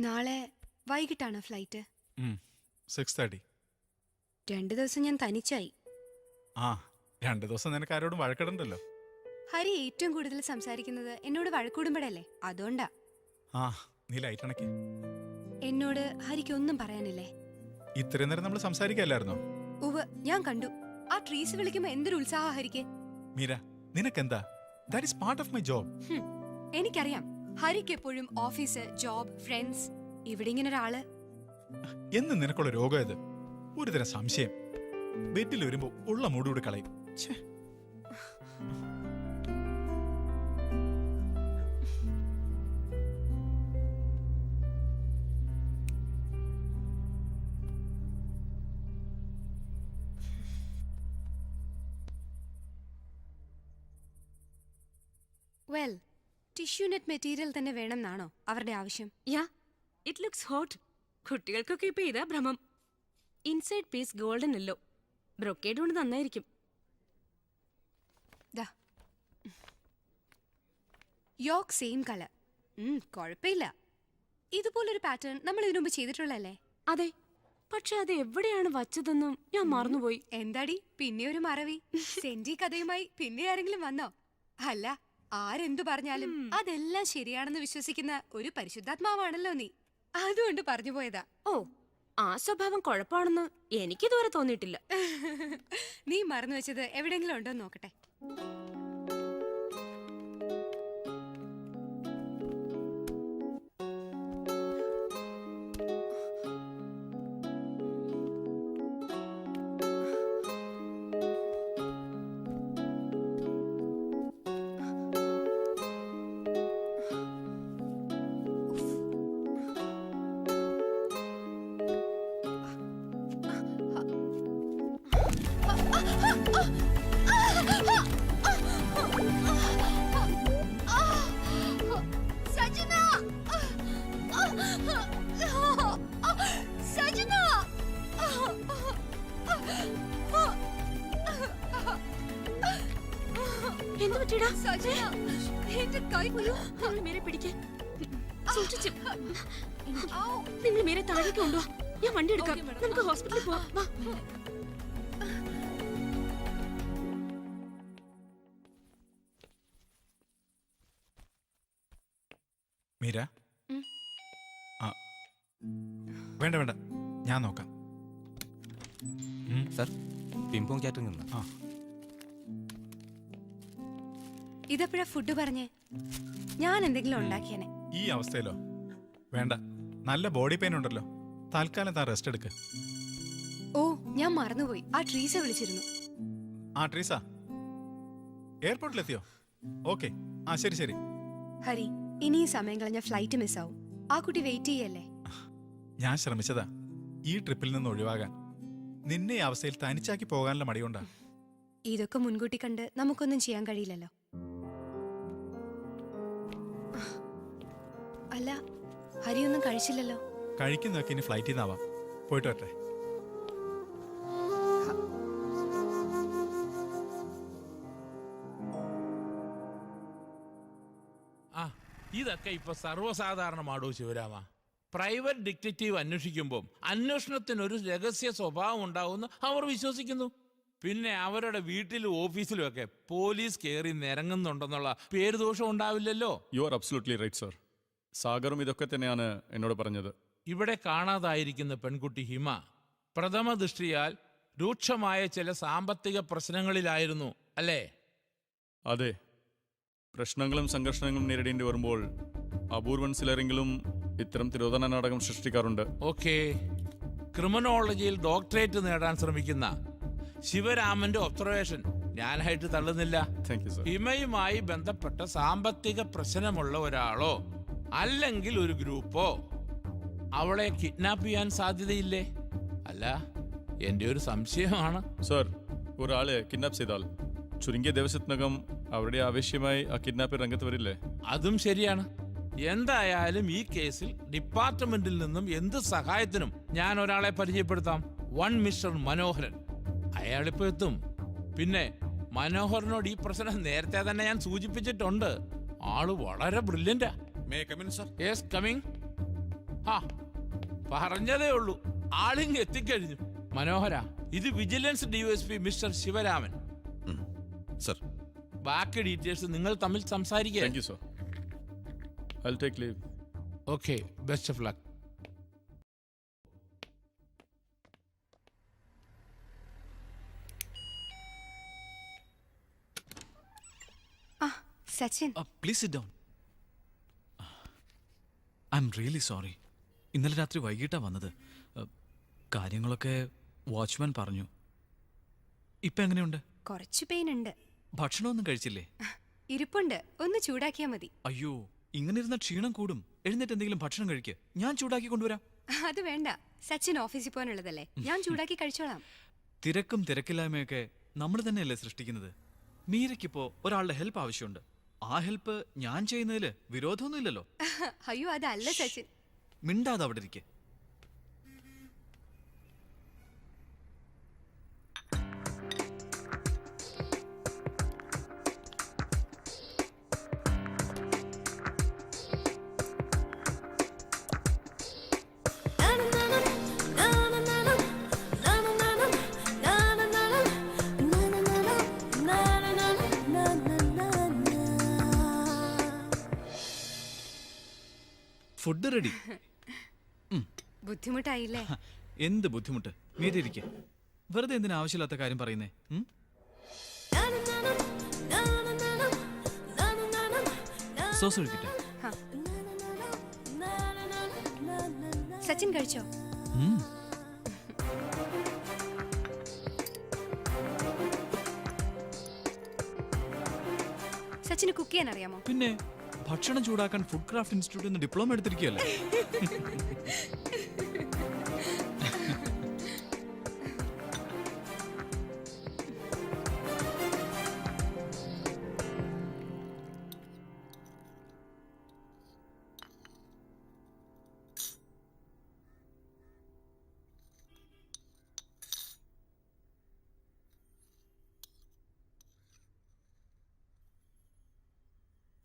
നാളെ വൈകിട്ടാണ് flight? Six thirty രണ്ടു ദിവസം ഞാൻ തനിച്ചായി. ആ രണ്ടു ദിവസം നിനക്ക് ആരോടും വഴക്കിടണ്ടല്ലോ. ഹരി ഏറ്റവും കൂടുതൽ സംസാരിക്കുന്നത് എന്നോട് വഴക്കൂടുമ്പോഴല്ലേ? അതുകൊണ്ടാ. ആ നീ ലൈറ്റ് അണക്കി. എന്നോട് ഹരിക്ക് ഒന്നും പറയാനില്ലേ? ഇത്രയും നേരം നമ്മൾ സംസാരിക്കല്ലായിരുന്നോ? ഉവ് ഞാൻ കണ്ടു. ആ ട്രീസ് വിളിക്കുമ്പോ എന്തൊരു ഉത്സാഹ ഹരിക്ക്. മീര നിനക്കെന്താ? That is part of my job എനിക്കറിയാം. ഹരിക്ക് എപ്പോഴും ഓഫീസ് ജോബ് ഫ്രണ്ട്സ് ഇവിടെ ഇങ്ങനെ ഒരാൾ. എന്ന് നിനക്കുള്ള രോഗം ഇത് ഒരു തരം സംശയം. ബെഡിൽ വരുമ്പോ ഉള്ള മൂടുകൂടി കളയും. ഛേ. വെൽ ടിഷ്യൂ നെറ്റ് മെറ്റീരിയൽ തന്നെ വേണമെന്നാണോ അവരുടെ ആവശ്യം? യാ ഇറ്റ് ലുക്സ് ഹോട്ട് കുട്ടികൾക്കൊക്കെ ഇപ്പൊ ഇതാ ഭ്രമം. ഇൻസൈഡ് പീസ് ഗോൾഡൻ അല്ലോ ബ്രൊക്കേഡ് കൊണ്ട് നന്നായിരിക്കും. ദാ. യോക്ക് സെയിം കളർ കുഴപ്പമില്ല. ഇതുപോലൊരു പാറ്റേൺ നമ്മൾ ഇതിനു മുമ്പ് ചെയ്തിട്ടുള്ളല്ലേ അതെ. പക്ഷെ അത് എവിടെയാണ് വച്ചതെന്നും ഞാൻ മറന്നുപോയി. എന്താടി? പിന്നെ ഒരു മറവി. സെന്റി കഥയുമായി പിന്നെ ആരെങ്കിലും വന്നോ? അല്ല ആരെന്തു പറഞ്ഞാലും അതെല്ലാം ശരിയാണെന്ന് വിശ്വസിക്കുന്ന ഒരു പരിശുദ്ധാത്മാവാണല്ലോ നീ. അതുകൊണ്ട് പറഞ്ഞു പോയതാ. ഓ ആ സ്വഭാവം കുഴപ്പമാണെന്ന് എനിക്കിതുവരെ തോന്നിയിട്ടില്ല. നീ മറന്നു വെച്ചത് എവിടെയെങ്കിലും ഉണ്ടോ നോക്കട്ടെ. പറ്റിയടാ എന്റെ കൈ നിങ്ങൾ മേരെ പിടിക്കാൻ സൂക്ഷിച്ചു. നിങ്ങൾ മേരെ താഴേക്ക് കൊണ്ടുവാ. ഞാൻ വണ്ടി എടുക്കാം. നമുക്ക് ഹോസ്പിറ്റലിൽ പോവാം. വാ. മീര? ആ. വേണ്ട വേണ്ട. ഞാൻ നോക്കാം. സർ പിംപോങ് ചാറ്റിൽ നിന്ന്. ആ. ഇതെപ്പോഴാ ഫുഡ് പറഞ്ഞേ? ഞാൻ എന്തെങ്കിലും ഉണ്ടാക്കിയനെ. ഈ അവസ്ഥയിലോ? വേണ്ട. നല്ല ബോഡി പെയിൻ ഉണ്ടല്ലോ. തൽക്കാലം താൻ റെസ്റ്റ് എടുക്ക്. ഓ ഞാൻ മറന്നുപോയി. ആ ട്രീസ വിളിച്ചിരുന്നു. ആ ട്രീസ? എയർപോർട്ടിലെത്തിയോ? ഓക്കെ. ആ ശരി ശരി. ഹരി ഇനി ഈ സമയം കളഞ്ഞ ഫ്ലൈറ്റ് മിസ്സാവും ആ കുട്ടി വെയിറ്റ് ചെയ്യല്ലേ? ഞാൻ ശ്രമിച്ചതാ. ഈ ട്രിപ്പിൽ നിന്ന് ഒഴിവാകാൻ. നിന്നെ ഈ അവസ്ഥയിൽ തനിച്ചാക്കി പോകാനുള്ള മടിയുണ്ടാ. ഇതൊക്കെ മുൻകൂട്ടി കണ്ട് നമുക്കൊന്നും ചെയ്യാൻ കഴിയില്ലല്ലോ. അല്ല ഹരിയൊന്നും കഴിച്ചില്ലല്ലോ. കഴിക്കുന്നതൊക്കെ ഇനി ഫ്ലൈറ്റിൽ നിന്നാവാം പോയിട്ട് വരട്ടെ. ആ ഇതൊക്കെ ഇപ്പൊ സർവസാധാരണമാടോ ശിവരാമ. പ്രൈവറ്റ് ഡിറ്റക്റ്റീവ് അന്വേഷിക്കുമ്പോൾ അന്വേഷണത്തിന് ഒരു രഹസ്യ സ്വഭാവം ഉണ്ടാവുമെന്ന് അവർ വിശ്വസിക്കുന്നു. പിന്നെ അവരുടെ വീട്ടിലും ഓഫീസിലും ഒക്കെ പോലീസ് കയറി നിരങ്ങുന്നുണ്ടെന്നുള്ള പേരുദോഷം ഉണ്ടാവില്ലല്ലോ. You are absolutely right sir സാഗറും ഇതൊക്കെ തന്നെയാണ് എന്നോട് പറഞ്ഞത്. ഇവിടെ കാണാതായിരിക്കുന്ന പെൺകുട്ടി ഹിമ പ്രഥമ ദൃഷ്ടിയാൽ രൂക്ഷമായ ചില സാമ്പത്തിക പ്രശ്നങ്ങളിലായിരുന്നു അല്ലേ? അതെ. പ്രശ്നങ്ങളും സംഘർഷങ്ങളും നേരിടേണ്ടി വരുമ്പോൾ അപൂർവൻ ചിലരെങ്കിലും ഇത്തരം തിരോധന നാടകം സൃഷ്ടിക്കാറുണ്ട്. ഓക്കെ. ക്രിമിനോളജിയിൽ ഡോക്ടറേറ്റ് നേടാൻ ശ്രമിക്കുന്ന ശിവരാമന്റെ ഒബ്സർവേഷൻ ഞാനായിട്ട് തള്ളുന്നില്ല. ഹിമയുമായി ബന്ധപ്പെട്ട സാമ്പത്തിക പ്രശ്നമുള്ള ഒരാളോ അല്ലെങ്കിൽ ഒരു ഗ്രൂപ്പോ അവളെ കിഡ്നാപ്പ് ചെയ്യാൻ സാധ്യതയില്ലേ? അല്ല എന്റെ ഒരു സംശയമാണ്. സർ ഒരാളെ കിഡ്നാപ്പ് ചെയ്താൽ ചുരുങ്ങിയ ദിവസത്തിനകം അവരുടെ ആവശ്യമായി ആ കിഡ്നാപ്പ് രംഗത്ത് വരില്ലേ? അതും ശരിയാണ്. എന്തായാലും ഈ കേസിൽ ഡിപ്പാർട്ട്മെന്റിൽ നിന്നും എന്ത് സഹായത്തിനും ഞാൻ ഒരാളെ പരിചയപ്പെടുത്താം. One mister Manoharan. അയാളിപ്പോ എത്തും. പിന്നെ മനോഹരനോട് ഈ പ്രശ്നം നേരത്തെ തന്നെ ഞാൻ സൂചിപ്പിച്ചിട്ടുണ്ട്. ആൾ വളരെ ബ്രില്യന്റാ may come in sir. Yes coming ഹാ പറഞ്ഞതേ ഉള്ളൂ. ആളിങ് എത്തിക്കഴിഞ്ഞു. മനോഹര ഇത് vigilance DYSP mister Sivaraman. Sir. ബാക്കി ഡീറ്റെയിൽസ് നിങ്ങൾ തമ്മിൽ സംസാരിക്കുക. Thank you sir I take leave okay best of luck ആ Sachin please sit down I am really sorry ഇന്നലെ രാത്രി വൈകിട്ടാണ് വന്നത്. കാര്യങ്ങളൊക്കെ വാച്ച്മാൻ പറഞ്ഞു. ഇപ്പം എങ്ങനെയുണ്ട്? കുറച്ച് പെയിൻ ഉണ്ട് ഭക്ഷണമൊന്നും കഴിച്ചില്ലേ? ഇരിപ്പുണ്ട്. ഒന്ന് ചൂടാക്കിയാ മതി. അയ്യോ ഇങ്ങനെ ഇരുന്ന ക്ഷീണം കൂടും. എഴുന്നേറ്റ് എന്തെങ്കിലും ഭക്ഷണം കഴിക്കുക ഞാൻ ചൂടാക്കി കൊണ്ടുവരാം. അത് വേണ്ട. സച്ചിൻ ഓഫീസിൽ പോകാനുള്ളതല്ലേ. ഞാൻ ചൂടാക്കി കഴിച്ചോളാം. തിരക്കും തിരക്കില്ലായ്മയൊക്കെ നമ്മൾ തന്നെയല്ലേ സൃഷ്ടിക്കുന്നത്. മീരയ്ക്കിപ്പോ ഒരാളുടെ ഹെൽപ്പ് ആവശ്യമുണ്ട്. ആ ഹെൽപ്പ് ഞാൻ ചെയ്യുന്നതിൽ വിരോധമൊന്നുമില്ലല്ലോ. അയ്യോ അതല്ല സച്ചിൻ. മിണ്ടാതെ അവിടെ ഇരിക്കെ. Food ready. ബുദ്ധിമുട്ടായില്ലേ? എന്ത് ബുദ്ധിമുട്ട്? മീര വെറുതെ എന്തിനാ ആവശ്യമില്ലാത്ത കാര്യം പറയുന്നേ? സോസ് ഒഴിക്കട്ടെ. സച്ചിൻ കഴിച്ചോ. സച്ചിന് കുക്ക് ചെയ്യാൻ അറിയാമോ? പിന്നെ? ഭക്ഷണം ചൂടാക്കാൻ ഫുഡ് ക്രാഫ്റ്റ് ഇൻസ്റ്റിറ്റ്യൂട്ടിൽ നിന്ന് ഡിപ്ലോമ എടുത്തിരിക്കുകയല്ലേ?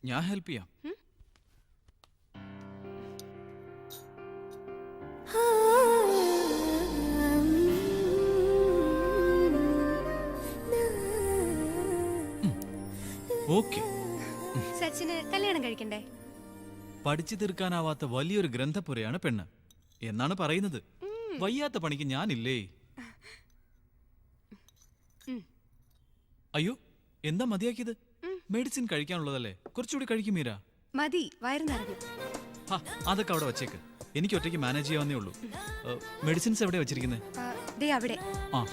ഞാൻ ഹെൽപ്പ് ചെയ്യാം. ഓക്കെ. സച്ചിന് കല്യാണം കഴിക്കണ്ടേ? പഠിച്ചു തീർക്കാനാവാത്ത വലിയൊരു ഗ്രന്ഥപുരയാണ് പെണ്ണ്. എന്നാണ് പറയുന്നത്. വയ്യാത്ത പണിക്ക് ഞാനില്ലേ. അയ്യോ എന്താ മതിയാക്കിയത്? മെഡിസിൻ കഴിക്കാനുള്ളതല്ലേ? കുറച്ചുകൂടി കഴിക്കും മീര. മതി വയറ് നിറഞ്ഞു. അതൊക്കെ അവിടെ വച്ചേക്ക്. എനിക്ക് ഒറ്റയ്ക്ക് മാനേജ് ചെയ്യാവുന്നേ ഉള്ളൂ. മെഡിസിൻസ് എവിടെ വെച്ചിരിക്കുന്നത് ദേ അവിടെ. ആ.